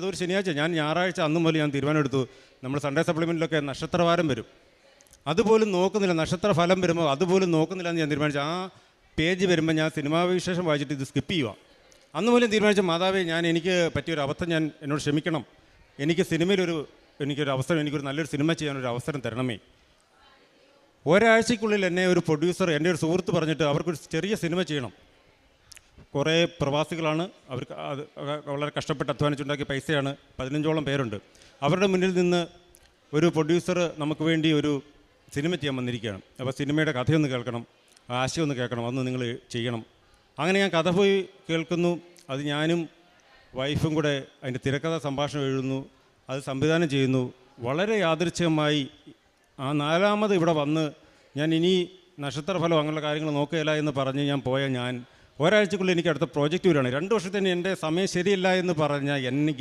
ഏതോ ഒരു ശനിയാഴ്ച ഞാൻ ഞായറാഴ്ച അന്ന് മുതൽ ഞാൻ തീരുമാനമെടുത്തു. നമ്മൾ സൺഡേ സപ്ലിമെന്റിലൊക്കെ നക്ഷത്രവാരം വരും. അതുപോലും നോക്കുന്നില്ല നക്ഷത്ര ഫലം വരുമ്പോൾ അതുപോലും നോക്കുന്നില്ല എന്ന് ഞാൻ തീരുമാനിച്ചു. ആ പേജ് വരുമ്പോൾ ഞാൻ സിനിമാ വിശേഷം വായിച്ചിട്ട് ഇത് സ്കിപ്പ് ചെയ്യുക അന്ന് പോലും തീരുമാനിച്ച മാതാവേ ഞാൻ എനിക്ക് പറ്റിയൊരു അവസ്ഥ ഞാൻ എന്നോട് ക്ഷമിക്കണം. എനിക്ക് സിനിമയിലൊരു എനിക്കൊരു അവസരം എനിക്കൊരു നല്ലൊരു സിനിമ ചെയ്യാനൊരു അവസരം തരണമേ. ഒരാഴ്ചക്കുള്ളിൽ എന്നെ ഒരു പ്രൊഡ്യൂസർ എന്റെ ഒരു സുഹൃത്ത് പറഞ്ഞിട്ട് അവർക്കൊരു ചെറിയ സിനിമ ചെയ്യണം. കുറേ പ്രവാസികളാണ് അവർക്ക് അത് വളരെ കഷ്ടപ്പെട്ട് അധ്വാനിച്ചുണ്ടാക്കിയ പൈസയാണ് പതിനഞ്ചോളം പേരുണ്ട്. അവരുടെ മുന്നിൽ നിന്ന് ഒരു പ്രൊഡ്യൂസർ നമുക്ക് വേണ്ടി ഒരു സിനിമ ചെയ്യാൻ വന്നിരിക്കുകയാണ്. അപ്പോൾ സിനിമയുടെ കഥയൊന്ന് കേൾക്കണം ആശയം ഒന്ന് കേൾക്കണം അതൊന്ന് നിങ്ങൾ ചെയ്യണം. അങ്ങനെ ഞാൻ കഥ പോയി കേൾക്കുന്നു. അത് ഞാനും വൈഫും കൂടെ അതിന്റെ തിരക്കഥ സംഭാഷണം എഴുതുന്നു. അത് സംവിധാനം ചെയ്യുന്നു. വളരെ യാദൃച്ഛികമായി ആ നാലാമത് ഇവിടെ വന്ന് ഞാൻ ഇനി നക്ഷത്രഫലം അങ്ങനെയുള്ള കാര്യങ്ങൾ നോക്കുകയില്ല എന്ന് പറഞ്ഞ് ഞാൻ പോയ ഞാൻ ഒരാഴ്ചക്കുള്ളിൽ എനിക്ക് അടുത്ത പ്രോജക്റ്റ് വരികയാണ്. രണ്ട് വർഷത്തിന് എന്റെ സമയം ശരിയില്ല എന്ന് പറഞ്ഞാൽ എനിക്ക്